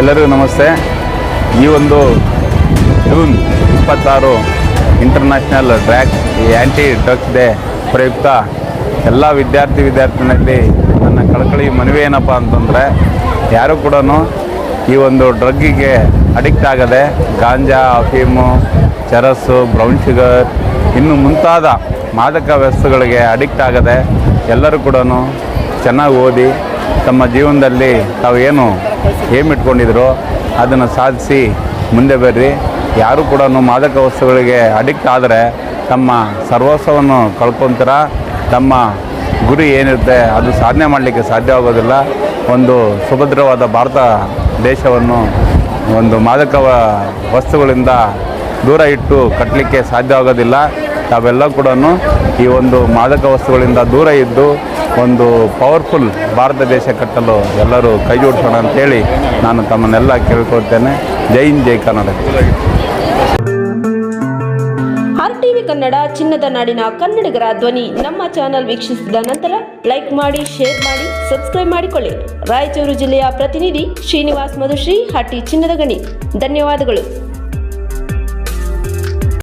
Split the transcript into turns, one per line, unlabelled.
ಎಲ್ಲರಿಗೂ ನಮಸ್ತೆ. ಈ ಒಂದು ಜೂನ್ ಇಪ್ಪತ್ತಾರು international drug anti drugs day ಪ್ರಯುಕ್ತ ಎಲ್ಲ ವಿದ್ಯಾರ್ಥಿ ವಿದ್ಯಾರ್ಥಿನಲ್ಲಿ ನನ್ನ ಕಳಕಳಿ ಮನವಿ ಏನಪ್ಪ ಅಂತಂದರೆ, ಯಾರು ಕೂಡ ಈ ಒಂದು ಡ್ರಗ್ಗಿಗೆ ಅಡಿಕ್ಟ್ ಆಗದೆ, ಗಾಂಜಾ, ಅಫೀಮು ಚರಸ್ಸು ಬ್ರೌನ್ ಶುಗರ್ ಇನ್ನು ಮುಂತಾದ ಮಾದಕ ವಸ್ತುಗಳಿಗೆ ಅಡಿಕ್ಟ್ ಆಗದೆ ಎಲ್ಲರೂ ಕೂಡ ಚೆನ್ನಾಗಿ ಓದಿ ತಮ್ಮ ಜೀವನದಲ್ಲಿ ತಾವು ಏನು ಏಮ್ ಇಟ್ಕೊಂಡಿದ್ರು. ಅದನ್ನು ಸಾಧಿಸಿ ಮುಂದೆ ಬರ್ರಿ. ಯಾರು ಕೂಡ ಮಾದಕ ವಸ್ತುಗಳಿಗೆ ಅಡಿಕ್ಟ್ ಆದರೆ ತಮ್ಮ ಸರ್ವಸ್ವವನ್ನು ಕಳ್ಕೊತೀರ? ತಮ್ಮ ಗುರಿ ಏನಿರುತ್ತೆ ಅದು ಸಾಧನೆ ಮಾಡಲಿಕ್ಕೆ ಸಾಧ್ಯವಾಗೋದಿಲ್ಲ ಒಂದು ಸುಭದ್ರವಾದ ಭಾರತ ದೇಶವನ್ನು ಒಂದು ಮಾದಕ ವಸ್ತುಗಳಿಂದ ದೂರ ಇಟ್ಟು ಕಟ್ಟಲಿಕ್ಕೆ ಸಾಧ್ಯವಾಗೋದಿಲ್ಲ. ತಾವೆಲ್ಲ ಕೂಡ ಈ ಒಂದು ಮಾದಕ ವಸ್ತುಗಳಿಂದ ದೂರ ಇದ್ದು ಒಂದು ಪವರ್ಫುಲ್ ಭಾರತ ದೇಶ ಕಟ್ಟಲು ಎಲ್ಲರೂ ಕೈ ಜೋಡಿಸೋಣ ಅಂತೇಳಿ ನಾನು ತಮ್ಮನ್ನೆಲ್ಲ ಕೇಳ್ಕೊಳ್ತೇನೆ. ಜೈ ಹಿಂದ್, ಜೈ ಕನ್ನಡ.
ಕನ್ನಡ, ಚಿನ್ನದ ನಾಡಿನ ಕನ್ನಡಿಗರ ಧ್ವನಿ. ನಮ್ಮ ಚಾನೆಲ್ ವೀಕ್ಷಿಸಿದ ನಂತರ ಲೈಕ್ ಮಾಡಿ, ಶೇರ್ ಮಾಡಿ, ಸಬ್ಸ್ಕ್ರೈಬ್ ಮಾಡಿಕೊಳ್ಳಿ. ರಾಯಚೂರು ಜಿಲ್ಲೆಯ ಪ್ರತಿನಿಧಿ ಶ್ರೀನಿವಾಸ್ ಮಧುಶ್ರೀ ಹಟ್ಟಿ ಚಿನ್ನದ ಗಣಿ. ಧನ್ಯವಾದಗಳು.